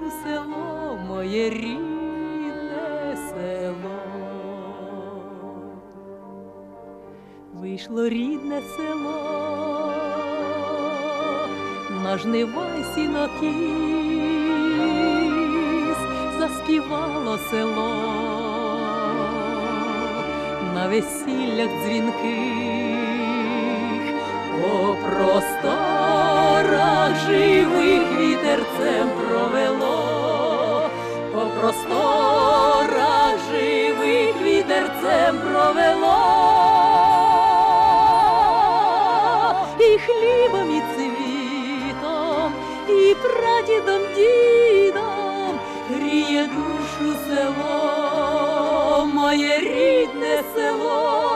душу село, моє рідне село. Вийшло рідне село, на жнива сінокіс, заспівало село, на весіллях дзвінких, по просторах живих вітерцем прадідом, дідом гріє душу село, моє рідне село,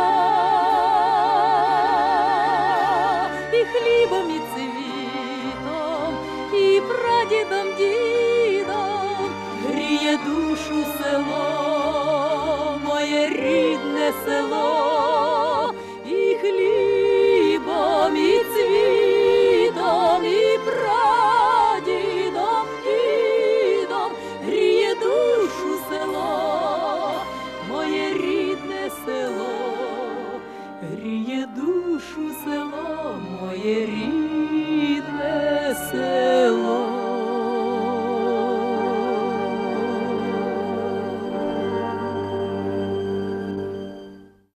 хлібом, і цвітом, і прадідом, дідом гріє душу село, моє рідне село.